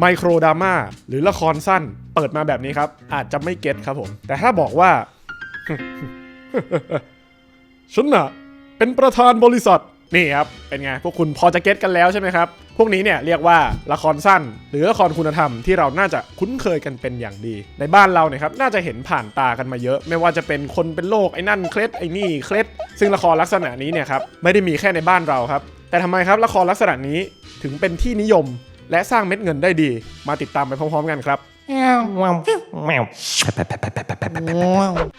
ไมโครดราม่าหรือละครสั้นเปิดมาแบบนี้ครับ อาจจะไม่เก็ตครับผม แต่ถ้าบอกว่า ฉันน่ะ เป็นประธานบริษัท นี่ครับ เป็นไง พวกคุณพอจะเก็ตกันแล้วใช่ไหมครับ พวกนี้เนี่ยเรียกว่าละครสั้น หรือละครคุณธรรมที่เราน่าจะคุ้นเคยกันเป็นอย่างดี ในบ้านเราเนี่ยครับน่าจะเห็นผ่านตากันมาเยอะ ไม่ว่าจะเป็นคนเป็นโรคไอ้นั่นเคล็ดไอ้นี่เคล็ด ซึ่งละครลักษณะนี้เนี่ยครับไม่ได้มีแค่ในบ้านเราครับ แต่ทำไมครับละครลักษณะนี้ถึงเป็นที่นิยม และสร้างเม็ดเงินได้ดี มาติดตามไปพร้อมๆกันครับ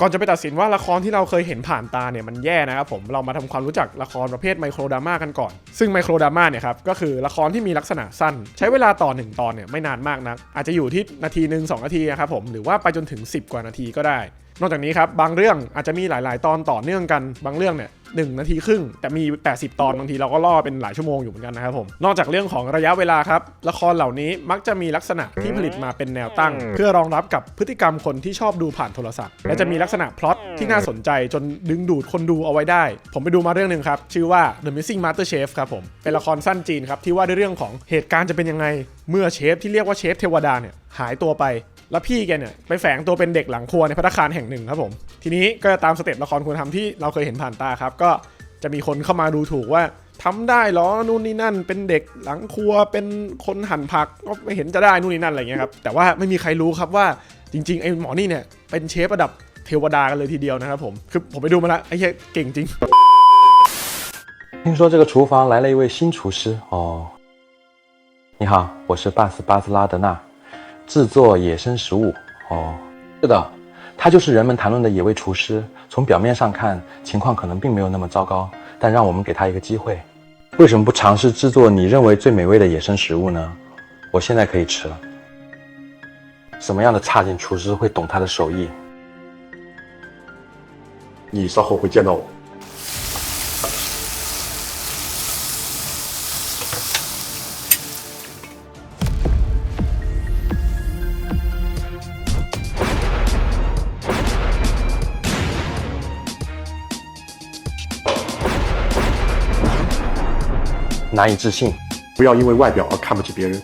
ก่อนจะไปตัดสินว่าละครที่เราเคยเห็นผ่านตาเนี่ยมันแย่นะครับผมเรามาทำความรู้จักละครประเภทไมโครดราม่ากันก่อน ซึ่งไมโครดราม่าเนี่ยครับก็คือละครที่มีลักษณะสั้น ใช้เวลาต่อ 1 ตอนเนี่ยไม่นานมากนะอาจจะอยู่ที่นาทีหนึ่งสองนาทีนะครับผมหรือว่าไปจนถึง10 กว่านาทีก็ได้ นอกจากนี้ครับบางเรื่องอาจจะมีหลาย ๆ ตอนต่อเนื่องกันบางเรื่องเนี่ยหนึ่งนาทีครึ่ง แต่มี 80 ตอนบางทีเราก็ล่อเป็นหลายชั่วโมงอยู่เหมือนกันนะครับผมนอกจากเรื่องของระยะเวลาครับ ละครเหล่านี้มักจะมีลักษณะที่ผลิตมาเป็นแนวตั้ง เพื่อรองรับกับพฤติกรรมคนที่ชอบดูผ่านโทรศัพท์ และจะมีลักษณะพล็อตที่น่าสนใจจนดึงดูดคนดูเอาไว้ได้ ผมไปดูมาเรื่องหนึ่งครับ ชื่อว่า The Missing Master Chef ครับผมเป็นละครสั้นจีนครับที่ว่าด้วยเรื่องของเหตุการณ์จะเป็นยังไง เมื่อเชฟที่เรียกว่าเชฟเทวดาเนี่ยหายตัวไป แล้วพี่แกเนี่ยไปแฝงตัวเป็นเด็กหลังครัวในพัตตาคารแห่งหนึ่งครับผม ทีนี้ก็ตามสเต็ปละครคุณธรรมที่เราเคยเห็นผ่านตาครับ ก็จะมีคนเข้ามาดูถูกว่าทำได้เหรอนู่นนี่นั่น เป็นเด็กหลังครัวเป็นคนหั่นผักก็ไม่เห็นจะได้นู่นนี่นั่นอะไรเงี้ยครับแต่ว่าไม่มีใครรู้ครับว่าจริง ๆไอ้หมอนี่เนี่ยเป็นเชฟระดับเทวดากันเลยทีเดียวนะครับผมคือผมไปดูมาแล้วไอ้เหี้ยเก่งจริง 听说这个厨房来了一位新厨师哦。你好，我是巴斯巴斯拉德纳， 制作野生食物哦。是的，他就是人们谈论的野味厨师。从表面上看，情况可能并没有那么糟糕，但让我们给他一个机会。为什么不尝试制作你认为最美味的野生食物呢？我现在可以吃了。什么样的差劲厨师会懂他的手艺？你稍后会见到我。难以置信。不要因为外表而看不起别人。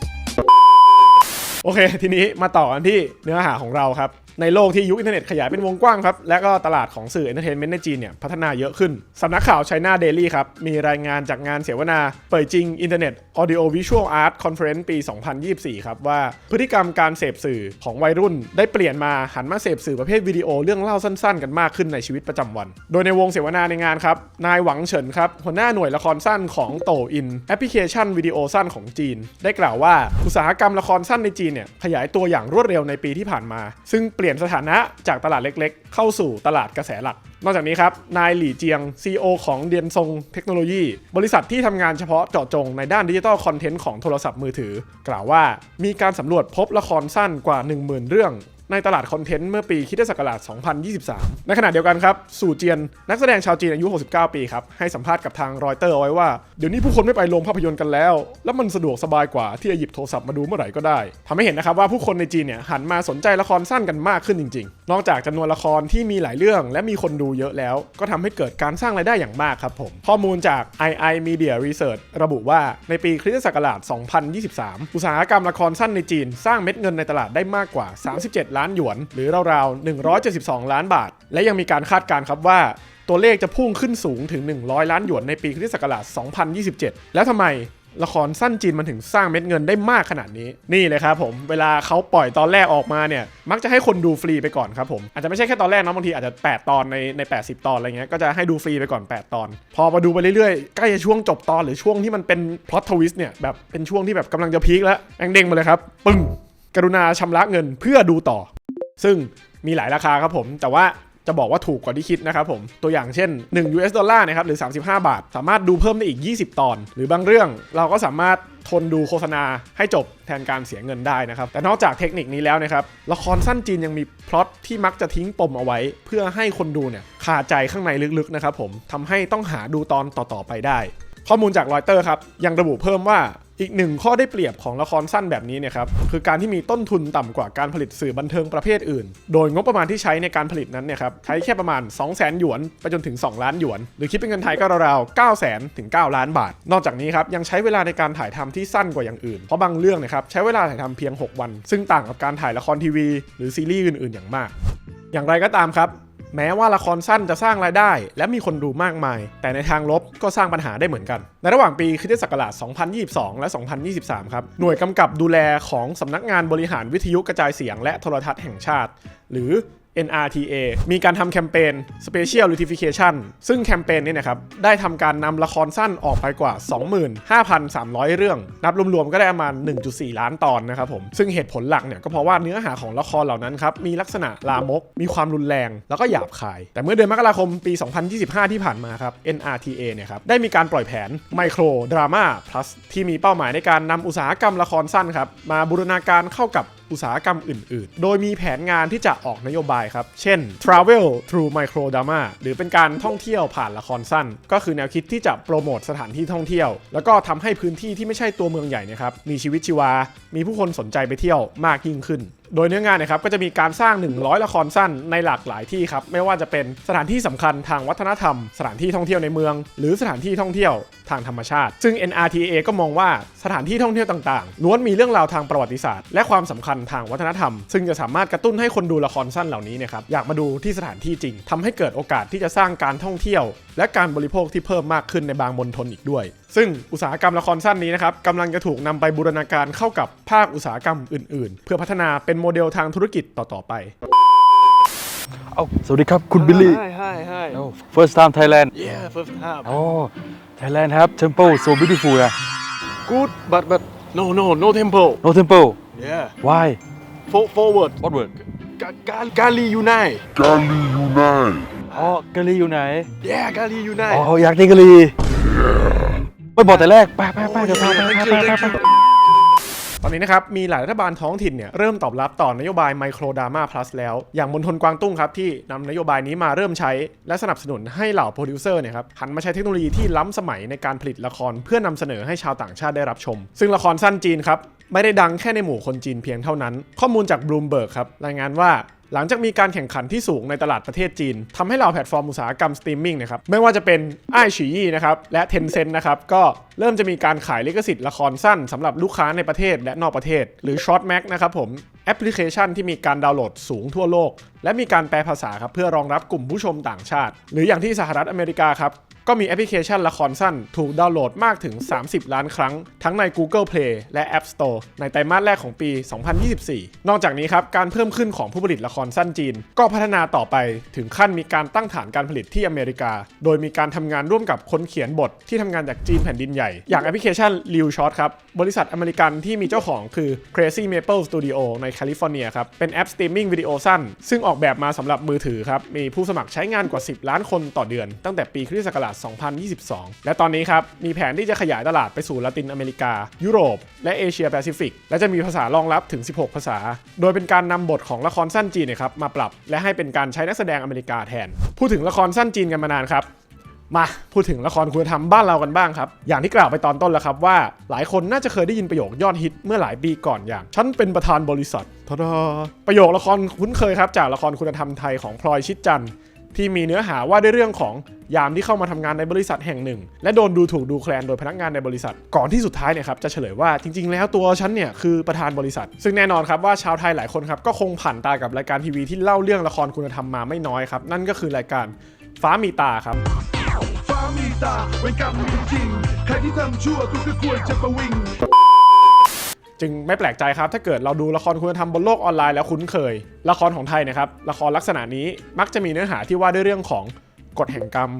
โอเค ทีนี้มาต่อกันที่เนื้อหาของเราครับ ในโลกที่ยุคอินเทอร์เน็ตขยายเป็นวงกว้างครับ และก็ตลาดของสื่อเอนเตอร์เทนเมนต์ในจีนเนี่ยพัฒนาเยอะขึ้น สำนักข่าว China Daily ครับ มีรายงานจากงานเสวนาเปิดจริงอินเทอร์เน็ต Audio Visual Art Conference ปี 2024 ครับ ว่าพฤติกรรมการเสพสื่อของวัยรุ่น ได้เปลี่ยนมาหันมาเสพสื่อประเภทวิดีโอเรื่องเล่าสั้นๆ กันมากขึ้นในชีวิตประจำวัน โดยในวงเสวนาในงานครับนายหวังเฉินครับหัวหน้าหน่วยละครสั้นของโตอินแอปพลิเคชันวิดีโอสั้นของจีน ได้กล่าวว่าอุตสาหกรรมละครสั้นในจีนเนี่ยขยายตัวอย่างรวดเร็วในปีที่ผ่านมา ซึ่งเปลี่ยนสถานะจากตลาดเล็กๆ เข้าสู่ตลาดกระแสหลัก นอกจากนี้ครับ นายหลี่เจียง CEO ของเดียนซงเทคโนโลยี บริษัทที่ทำงานเฉพาะเจาะจงในด้านดิจิทัลคอนเทนต์ของโทรศัพท์มือถือ กล่าวว่ามีการสำรวจพบละครสั้นกว่า 10,000 เรื่อง ในตลาดคอนเทนต์เมื่อปีคริสตศักราช 2023 ในขณะเดียวกันครับ สู่เจียน นักแสดงชาวจีนอายุ 69 ปีครับ ให้สัมภาษณ์กับทางรอยเตอร์เอาไว้ว่า เดี๋ยวนี้ผู้คนไม่ไปโรงภาพยนตร์กันแล้ว แล้วมันสะดวกสบายกว่าที่จะหยิบโทรศัพท์มาดูเมื่อไหร่ก็ได้ทำให้เห็นนะครับว่าผู้คนในจีนเนี่ยหันมาสนใจละครสั้นกันมากขึ้นจริง ๆ นอกจากจำนวนละครที่มีหลายเรื่อง และมีคนดูเยอะแล้ว ก็ทำให้เกิดการสร้างรายได้อย่างมากครับผมข้อมูลจาก II Media Research ระบุว่าในปีคริสตศักราช 2023 อุตสาหกรรมละครสั้นในจีน สร้างเม็ดเงินในตลาดได้มากกว่า 37ล้านหยวน หรือราวๆ 172 ล้านบาท และยังมีการคาดการณ์ครับว่าตัวเลขจะพุ่งขึ้นสูงถึง 100 ล้านหยวนในปีคริสตศักราช 2027 แล้วทำไมละครสั้นจีนมันถึงสร้างเม็ดเงินได้มากขนาดนี้ นี่เลยครับผมเวลาเขาปล่อยตอนแรกออกมาเนี่ย มักจะให้คนดูฟรีไปก่อนครับผมอาจจะไม่ใช่แค่ตอนแรกนะบางทีอาจจะ 8 ตอนในใน 80 ตอนอะไรเงี้ยก็จะให้ดูฟรีไปก่อน 8 ตอน พอมาดูไปเรื่อยๆ ใกล้จะช่วงจบตอนหรือช่วงที่มันเป็นพล็อตทวิสต์เนี่ยแบบเป็นช่วงที่แบบกำลังจะพีคแล้วแองเด้งมาเลยครับปึ้ง กรุณาชำระเงินเพื่อดูต่อ ซึ่งมีหลายราคาครับผม แต่ว่าจะบอกว่าถูกกว่าที่คิดนะครับผม ตัวอย่างเช่น 1 US ดอลลาร์นะครับหรือ 35 บาท สามารถดูเพิ่มได้อีก 20 ตอน หรือบางเรื่องเราก็สามารถทนดูโฆษณาให้จบแทนการเสียเงินได้นะครับ แต่นอกจากเทคนิคนี้แล้วนะครับ ละครสั้นจีนยังมีพล็อตที่มักจะทิ้งปมเอาไว้ เพื่อให้คนดูเนี่ยคาใจข้างในลึกๆนะครับผมทำให้ต้องหาดูตอนต่อๆไปได้ ข้อมูลจากรอยเตอร์ครับยังระบุเพิ่มว่า อีกหนึ่งข้อได้เปรียบของละครสั้นแบบนี้เนี่ยครับคือการที่มีต้นทุนต่ำกว่าการผลิตสื่อบันเทิงประเภทอื่น โดยงบประมาณที่ใช้ในการผลิตนั้นเนี่ยครับใช้แค่ประมาณ 2 0 0 0 0 0 หยวนไปจนถึง 2 ล้านหยวน หรือคิดเป็นเงินไทยก็ราวๆ 9 0 0 0 0ถึง 9 ล้านบาท นอกจากนี้ครับยังใช้เวลาในการถ่ายทำที่สั้นกว่าอย่างอื่น เพราะบางเรื่องเนะครับใช้เวลาถ่ายทำเพียง 6 วัน ซึ่งต่างกับการถ่ายละครทีวี หรือซีรีส์อื่นๆอย่างมาก อย่างไรก็ตามครับ แม้ว่าละครสั้นจะสร้างรายได้ และมีคนดูมากมาย แต่ในทางลบก็สร้างปัญหาได้เหมือนกัน ในระหว่างปีคริสตศักราช 2022 และ 2023 ครับ หน่วยกำกับดูแลของสำนักงานบริหารวิทยุกระจายเสียงและโทรทัศน์แห่งชาติ หรือ NRTA มีการทำแคมเปญ Special Notification ซึ่งแคมเปญนี้นะครับได้ทำการนำละครสั้นออกไปกว่า 25,300 เรื่อง นับรวมๆก็ได้ประมาณ 1.4 ล้านตอนนะครับผม ซึ่งเหตุผลหลักเนี่ยก็เพราะว่าเนื้อหาของละครเหล่านั้นครับมีลักษณะลามก มีความรุนแรง แล้วก็หยาบคาย แต่เมื่อเดือนมกราคมปี 2025 ที่ผ่านมาครับ NRTA เนี่ยครับได้มีการปล่อยแผน Micro Drama Plus ที่มีเป้าหมายในการนำอุตสาหกรรมละครสั้นครับมาบูรณาการเข้ากับ อุตสาหกรรมอื่น ๆ โดยมีแผนงานที่จะออกนโยบายครับ เช่น Travel through Micro Drama หรือเป็นการท่องเที่ยวผ่านละครสั้น ก็คือแนวคิดที่จะโปรโมทสถานที่ท่องเที่ยว แล้วก็ทำให้พื้นที่ที่ไม่ใช่ตัวเมืองใหญ่เนะครับมีชีวิตชีวา มีผู้คนสนใจไปเที่ยวมากยิ่งขึ้น โดยเนื้องานนะครับก็จะมีการสร้าง 100 ละครสั้นในหลากหลายที่ครับไม่ว่าจะเป็นสถานที่สำคัญทางวัฒนธรรม สถานที่ท่องเที่ยวในเมือง หรือสถานที่ท่องเที่ยวทางธรรมชาติ ซึ่ง NRTA ก็มองว่าสถานที่ท่องเที่ยวต่างๆล้วนมีเรื่องราวทางประวัติศาสตร์ และความสำคัญทางวัฒนธรรม ซึ่งจะสามารถกระตุ้นให้คนดูละครสั้นเหล่านี้นะครับอยากมาดูที่สถานที่จริงทำให้เกิดโอกาสที่จะสร้างการท่องเที่ยว และการบริโภคที่เพิ่มมากขึ้นในบางมณฑลอีกด้วย ซึ่งอุตสาหกรรมละครสั้นนี้นะครับกำลังจะถูกนำไปบูรณาการเข้ากับภาคอุตสาหกรรมอื่น ๆ เพื่อพัฒนาเป็นโมเดลทางธุรกิจต่อ ๆ ไป เอาสวัสดีครับคุณบิลลี่ Hi, hi, hi. Oh, first time Thailand Yeah, first time. Oh Thailand have temple so beautiful นะ Good, but but no, no, no temple. no temple Yeah. why For, forward. what word Ga, ga, Gali Unite. อ๋อกะลีอยู่ไหน Yeah, Gali อ๋ Unite. ออยากได้กะลีไม่บอกแต่แรก ไปไปไปเดี๋ยวพาไปไปไปไปไป ตอนนี้นะครับมีหลายรัฐบาลท้องถิ่นเนี่ยเริ่มตอบรับต่อนโยบายไมโครดาม่าพลัสแล้ว อย่างมณฑลกวางตุ้งครับที่นำนโยบายนี้มาเริ่มใช้ และสนับสนุนให้เหล่าโปรดิวเซอร์เนี่ยครับหันมาใช้เทคโนโลยีที่ล้ำสมัยในการผลิตละครเพื่อนำเสนอให้ชาวต่างชาติได้รับชม ซึ่งละครสั้นจีนครับไม่ได้ดังแค่ในหมู่คนจีนเพียงเท่านั้น ข้อมูลจากบลูมเบิร์กครับรายงานว่า หลังจากมีการแข่งขันที่สูงในตลาดประเทศจีนทำให้เหล่าแพลตฟอร์มอุตสาหกรรมสตรีมมิ่งนะครับไม่ว่าจะเป็นไอฉียี่นะครับและเทนเซ็นนะครับก็เริ่มจะมีการขายลิขสิทธิ์ละครสั้นสำหรับลูกค้าในประเทศและนอกประเทศ หรือช็อตแม็กนะครับผม แอปพลิเคชันที่มีการดาวน์โหลดสูงทั่วโลก และมีการแปลภาษาครับเพื่อรองรับกลุ่มผู้ชมต่างชาติ หรืออย่างที่สหรัฐอเมริกาครับก็มีแอปพลิเคชันละครสั้นถูกดาวน์โหลดมากถึง 30 ล้านครั้ง ทั้งใน Google Play และ App Store ในไตรมาสแรกของปี 2024 นอกจากนี้ครับ การเพิ่มขึ้นของผู้ผลิตละครสั้นจีน ก็พัฒนาต่อไปถึงขั้นมีการตั้งฐานการผลิตที่อเมริกา โดยมีการทำงานร่วมกับคนเขียนบทที่ทำงานจากจีนแผ่นดินใหญ่ อย่างแอปพลิเคชัน r e l Shot ครับ บริษัทอเมริกันที่มีเจ้าของคือ Crazy Maple Studio ในแคคลิฟอร์เนียครับ เป็นแอปสตรีมมิ่งวิดีโอสั้น ซึ่งออกแบบมาสำหรับมือถือครับ มีผู้สมัครใช้งานกว่า 10 ล้านคนต่อเดือน ตั้งแต่ปีคริสต์ศักราช 2022 และตอนนี้ครับ มีแผนที่จะขยายตลาดไปสู่ละตินอเมริกา ยุโรป และเอเชียแปซิฟิก และจะมีภาษารองรับถึง 16 ภาษา โดยเป็นการนำบทของละครสั้นจีนเนยครับมาปรับ และให้เป็นการใช้นักแสดงอเมริกาแทน พูดถึงละครสั้นจีนกันมานานครับ มาพูดถึงละครคุณธรรมบ้านเรากันบ้างครับ อย่างที่กล่าวไปตอนต้นแล้วครับว่า หลายคนน่าจะเคยได้ยินประโยคยอดฮิตเมื่อหลายปีก่อนอย่าง ฉันเป็นประธานบริษัททดาประโยคละครคุ้นเคยครับ จากละครคุณธรรมไทยของพลอยชิดจันทร์ที่มีเนื้อหาว่าด้วยเรื่องของยามที่เข้ามาทำงานในบริษัทแห่งหนึ่ง และโดนดูถูกดูแคลนโดยพนักงานในบริษัท ก่อนที่สุดท้ายเนี่ยครับจะเฉลยว่าจริงๆ แล้วตัวฉันเนี่ยคือประธานบริษัท ซึ่งแน่นอนครับว่าชาวไทยหลายคนครับก็คงผ่านตากับรายการทีวีที่เล่าเรื่องละครคุณธรรมมาไม่น้อยครับนั่นก็คือรายการฟ้ามีตาครับ ตาเวรกรรมมีจริง ใครที่ทำชั่วคุณก็ควรจะประวิง จึงไม่แปลกใจครับถ้าเกิดเราดูละครคุณธรรมบนโลกออนไลน์แล้วคุ้นเคย ละครของไทยนะครับละครลักษณะนี้มักจะมีเนื้อหาที่ว่าด้วยเรื่องของกฎแห่งกรรม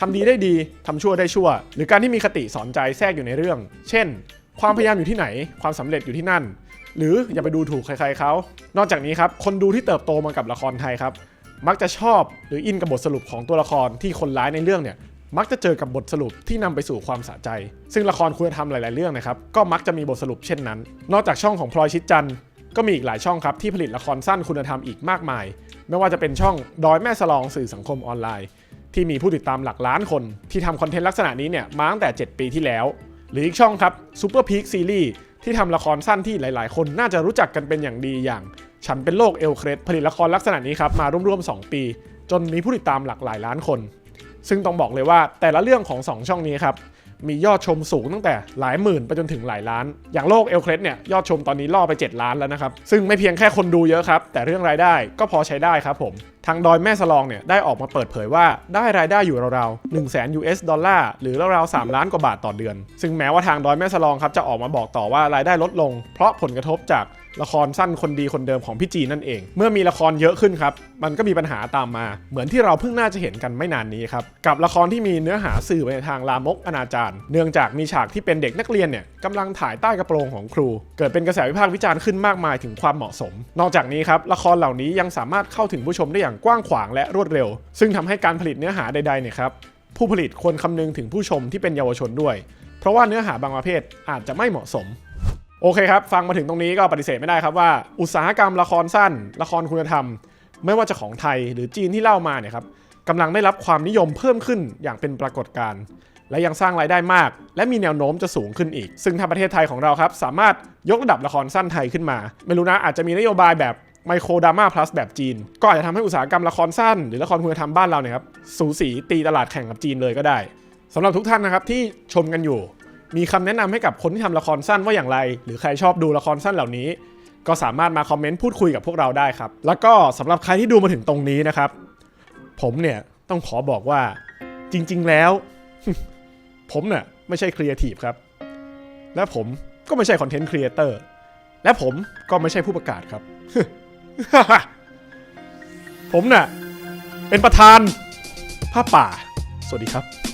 ทำดีได้ดีทำชั่วได้ชั่ว หรือการที่มีคติสอนใจแทรกอยู่ในเรื่อง เช่น ความพยายามอยู่ที่ไหน ความสำเร็จอยู่ที่นั่น หรืออย่าไปดูถูกใครๆเขานอกจากนี้ครับคนดูที่เติบโตมากับละครไทยครับมักจะชอบหรืออินกับบทสรุปของตัวละครที่คนร้ายในเรื่องเนี่ย มักจะเจอกับบทสรุปที่นำไปสู่ความสะใจ ซึ่งละครคุณธรรมหลาย ๆ เรื่องนะครับ ก็มักจะมีบทสรุปเช่นนั้น นอกจากช่องของพลอยชิดจันทร์ก็มีอีกหลายช่องครับที่ผลิตละครสั้นคุณธรรมอีกมากมาย ไม่ว่าจะเป็นช่องดอยแม่สลองสื่อสังคมออนไลน์ ที่มีผู้ติดตามหลักล้านคน ที่ทำคอนเทนต์ลักษณะนี้เนี่ยมาตั้งแต่ 7 ปีที่แล้ว หรืออีกช่องครับ Super Peak Series ที่ทำละครสั้นที่หลาย ๆ คนน่าจะรู้จักกันเป็นอย่างดีอย่าง ฉันเป็นโรคเอลเครสผลิตละครลักษณะนี้ครับมาร่วมๆ2ปี จนมีผู้ติดตามหลากหลายล้านคน ซึ่งต้องบอกเลยว่าแต่ละเรื่องของ 2 ช่องนี้ครับมียอดชมสูงตั้งแต่หลายหมื่นไปจนถึงหลายล้าน อย่างโลกเอลเครสเนี่ยยอดชมตอนนี้ล่อไป 7 ล้านแล้วนะครับ ซึ่งไม่เพียงแค่คนดูเยอะครับ แต่เรื่องรายได้ก็พอใช้ได้ครับผม ทางดอยแม่สลองเนี่ยได้ออกมาเปิดเผยว่าได้รายได้อยู่ราวๆ1 0 0 0 0 0 US ดอลลาร์หรือราวๆ3ล้านกว่าบาทต่อเดือน ซึ่งแม้ว่าทางดอยแม่สลองครับจะออกมาบอกต่อว่ารายได้ลดลง เพราะผลกระทบจาก ละครสั้นคนดีคนเดิมของพี่จีนั่นเอง เมื่อมีละครเยอะขึ้นครับ มันก็มีปัญหาตามมา เหมือนที่เราเพิ่งน่าจะเห็นกันไม่นานนี้ครับ กับละครที่มีเนื้อหาสื่อไปในทางลามกอนาจารเนื่องจากมีฉากที่เป็นเด็กนักเรียนเนี่ยกำลังถ่ายใต้กระโปรงของครู เกิดเป็นกระแสวิพากษ์วิจารณ์ขึ้นมากมายถึงความเหมาะสม นอกจากนี้ครับละครเหล่านี้ยังสามารถเข้าถึงผู้ชมได้อย่างกว้างขวางและรวดเร็ว ซึ่งทำให้การผลิตเนื้อหาใดๆเนี่ยครับผู้ผลิตควรคำนึงถึงผู้ชมที่เป็นเยาวชนด้วย เพราะว่าเนื้อหาบางประเภทอาจจะไม่เหมาะสม โอเคครับ ฟังมาถึงตรงนี้ก็ปฏิเสธไม่ได้ครับว่า อุตสาหกรรมละครสั้น ละครคุณธรรม ไม่ว่าจะของไทยหรือจีนที่เล่ามาเนี่ยครับกำลังได้รับความนิยมเพิ่มขึ้นอย่างเป็นปรากฏการณ์และยังสร้างรายได้มาก และมีแนวโน้มจะสูงขึ้นอีก ซึ่งถ้าประเทศไทยของเราครับ สามารถยกระดับละครสั้นไทยขึ้นมา ไม่รู้นะอาจจะมีนโยบายแบบไมโครดราม่าพลัสแบบจีน ก็อาจจะทำให้อุตสาหกรรมละครสั้น หรือละครคุณธรรมบ้านเราเนี่ยครับสูสีตีตลาดแข่งกับจีนเลยก็ได้สำหรับทุกท่านนะครับที่ชมกันอยู่ มีคำแนะนำให้กับคนที่ทำละครสั้นว่าอย่างไร หรือใครชอบดูละครสั้นเหล่านี้ ก็สามารถมาคอมเมนต์พูดคุยกับพวกเราได้ครับ แล้วก็สำหรับใครที่ดูมาถึงตรงนี้นะครับ ผมเนี่ยต้องขอบอกว่าจริง ๆ แล้ว ผมเนี่ยไม่ใช่ครีเอทีฟครับ และผมก็ไม่ใช่คอนเทนต์ครีเอเตอร์และผมก็ไม่ใช่ผู้ประกาศครับ ผมน่ะเป็นประธานผ้าป่า สวัสดีครับ